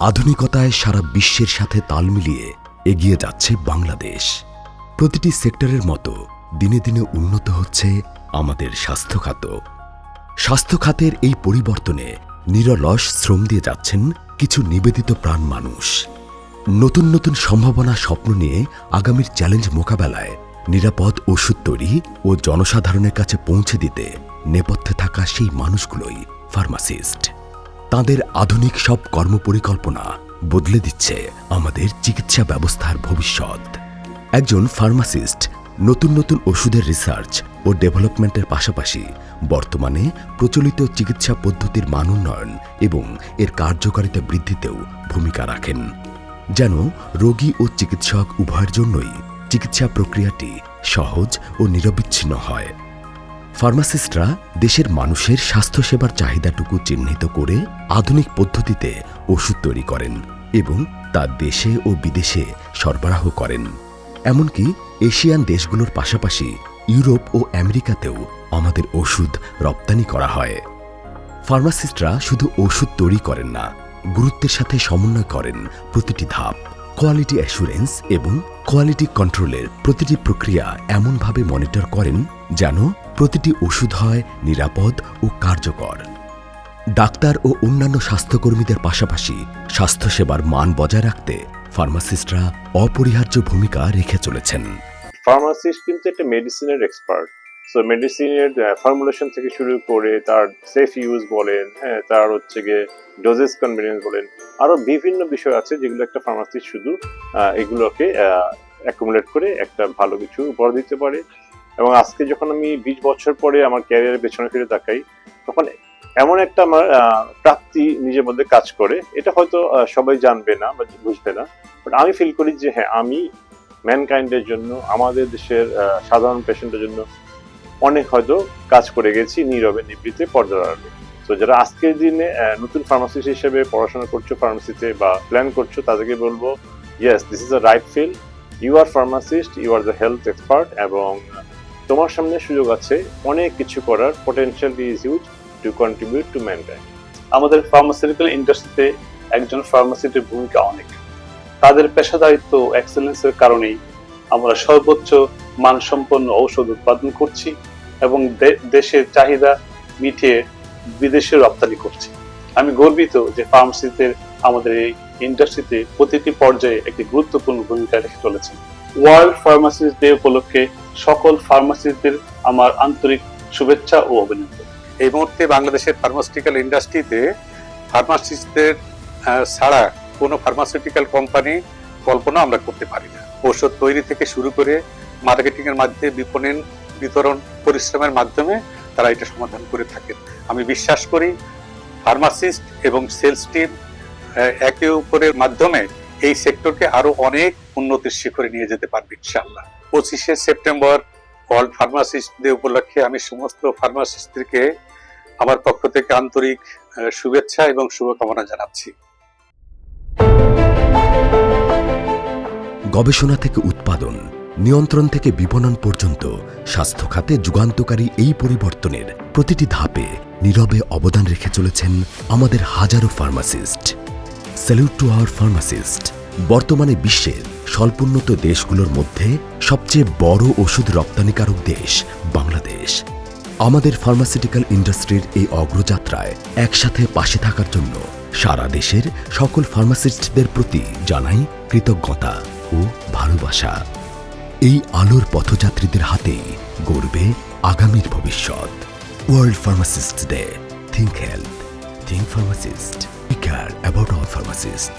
আধুনিকতায় সারা বিশ্বের সাথে তাল মিলিয়ে এগিয়ে যাচ্ছে বাংলাদেশ। প্রতিটি সেক্টরের মতো দিনে দিনে উন্নত হচ্ছে আমাদের স্বাস্থ্য খাত স্বাস্থ্য খাতের এই পরিবর্তনে নিরলস শ্রম দিয়ে যাচ্ছেন কিছু নিবেদিত প্রাণ মানুষ। নতুন নতুন সম্ভাবনা স্বপ্ন নিয়ে আগামীর চ্যালেঞ্জ মোকাবেলায় নিরাপদ ওষুধ তৈরি ও জনসাধারণের কাছে পৌঁছে দিতে নেপথ্যে থাকা সেই মানুষগুলোই ফার্মাসিস্ট। তাদের আধুনিক সব কর্মপরিকল্পনা বদলে দিচ্ছে আমাদের চিকিৎসা ব্যবস্থার ভবিষ্যৎ। একজন ফার্মাসিস্ট নতুন নতুন ওষুধের রিসার্চ ও ডেভেলপমেন্টের পাশাপাশি বর্তমানে প্রচলিত চিকিৎসা পদ্ধতির মান উন্নয়ন এবং এর কার্যকারিতা বৃদ্ধিতেও ভূমিকা রাখেন। যেন রোগী ও চিকিৎসক উভয়ের জন্যই চিকিৎসা প্রক্রিয়াটি সহজ ও নিরবিচ্ছিন্ন হয়। ফার্মাসিস্টরা দেশের মানুষের স্বাস্থ্যসেবার চাহিদাটুকু চিহ্নিত করে আধুনিক পদ্ধতিতে ওষুধ তৈরি করেন এবং তা দেশে ও বিদেশে সরবরাহ করেন। এমনকি এশিয়ান দেশগুলোর পাশাপাশি ইউরোপ ও আমেরিকাতেও আমাদের ওষুধ রপ্তানি করা হয়। ফার্মাসিস্টরা শুধু ওষুধ তৈরি করেন না, গুরুত্বের সাথে সমন্বয় করেন প্রতিটি ধাপ। কোয়ালিটি অ্যাসুরেন্স এবং কোয়ালিটি কন্ট্রোলের প্রতিটি প্রক্রিয়া এমনভাবে মনিটর করেন যেন প্রতিটি ওষুধ হয় নিরাপদ ও কার্যকর। ডাক্তার ও অন্যান্য স্বাস্থ্যকর্মীদের পাশাপাশি স্বাস্থ্যসেবার মান বজায় রাখতে ফার্মাসিস্টরা অপরিহার্য ভূমিকা রেখে চলেছেন। ফার্মাসিস্ট কিন্তু একটা মেডিসিনের এক্সপার্ট সো মেডিসিনের ফর্মুলেশন থেকে শুরু করে তার সেফ ইউজ বলেন হ্যাঁ তার হচ্ছে গিয়ে ডোজেস কনভিনিয়েন্স বলেন, আরও বিভিন্ন বিষয় আছে যেগুলো একটা ফার্মাসি শুধু এগুলোকে অ্যাকুমুলেট করে একটা ভালো কিছু উপহার দিতে পারে। এবং আজকে যখন আমি বিশ বছর পরে আমার ক্যারিয়ারের পেছনে ফিরে তাকাই, তখন এমন একটা আমার প্রাপ্তি নিজের মধ্যে কাজ করে। এটা হয়তো সবাই জানবে না বা বুঝবে না বাট আমি ফিল করি যে হ্যাঁ আমি ম্যানকাইন্ডের জন্য, আমাদের দেশের সাধারণ পেশেন্টের জন্য অনেক হয়তো কাজ করে গেছি নীরবে নিবৃত্তে পর্দার আড়ালে তো যারা আজকের দিনে নতুন ফার্মাসিস্ট হিসেবে পড়াশোনা করছ ফার্মাসিতে বা প্ল্যান করছ, তাদেরকে বলব yes this is a right field you are pharmacist you are the health expert এবং তোমার সামনে সুযোগ আছে, অনেক কিছু করার potential is huge to contribute to mankind আমাদের ফার্মাসিউটিক্যাল ইন্ডাস্ট্রিতে একজন ফার্মাসিস্টের ভূমিকা অনেক। তাদের পেশাদারিত্ব এক্সেলেন্সের কারণেই আমরা সর্বোচ্চ মানসম্পন্ন ঔষধ উৎপাদন করছি এবং দেশের চাহিদা মিটিয়ে বিদেশে রপ্তানি করছি। আমি গর্বিত যে ফার্মাসিস্টদের আমাদের এই ইন্ডাস্ট্রিতে প্রতিটি পর্যায়ে একটি গুরুত্বপূর্ণ ভূমিকা রেখে চলেছে ওয়ার্ল্ড ফার্মাসিস্ট ডে উপলক্ষে সকল ফার্মাসিস্টদের আমার আন্তরিক শুভেচ্ছা ও অভিনন্দন। এই মুহূর্তে বাংলাদেশের ফার্মাসিউটিক্যাল ইন্ডাস্ট্রিতে ফার্মাসিস্টদের ছাড়া কোনো ফার্মাসিউটিক্যাল কোম্পানি কল্পনা আমরা করতে পারি না। ঔষধ তৈরি থেকে শুরু করে মার্কেটিং এর মাধ্যমে বিপণন বিতরণ, পরিশ্রমের মাধ্যমে তারা এটা সমাধান করে থাকেন আমি বিশ্বাস করি ফার্মাসিস্ট এবং সেলস টিম একে অপরের মাধ্যমে এই সেক্টরকে আরও অনেক উন্নতির শিখরে নিয়ে যেতে পারবে ইনশাআল্লাহ। পঁচিশে সেপ্টেম্বর ওয়ার্ল্ড ফার্মাসিস্ট ডে উপলক্ষে আমি সমস্ত ফার্মাসিস্টদেরকে আমার পক্ষ থেকে আন্তরিক শুভেচ্ছা এবং শুভকামনা জানাচ্ছি। গবেষণা থেকে উৎপাদন নিয়ন্ত্রণ থেকে বিপণন পর্যন্ত স্বাস্থ্য খাতে যুগান্তকারী এই পরিবর্তনের প্রতিটি ধাপে নীরবে অবদান রেখে চলেছেন আমাদের হাজারো pharmacist. Salute to our pharmacist বর্তমানে বিশ্বের স্বল্পোন্নত দেশগুলোর মধ্যে সবচেয়ে বড় ওষুধ রপ্তানিকারক দেশ বাংলাদেশ। আমাদের ফার্মাসিউটিক্যাল ইন্ডাস্ট্রির এই অগ্রযাত্রায় একসাথে পাশে থাকার জন্য সারা দেশের সকল ফার্মাসিস্টদের প্রতি জানাই কৃতজ্ঞতা ও ভালোবাসা। এই আলোর পথযাত্রীদের হাতে গড়বে আগামীর ভবিষ্যৎ। World pharmacist day think health think pharmacist care about all pharmacist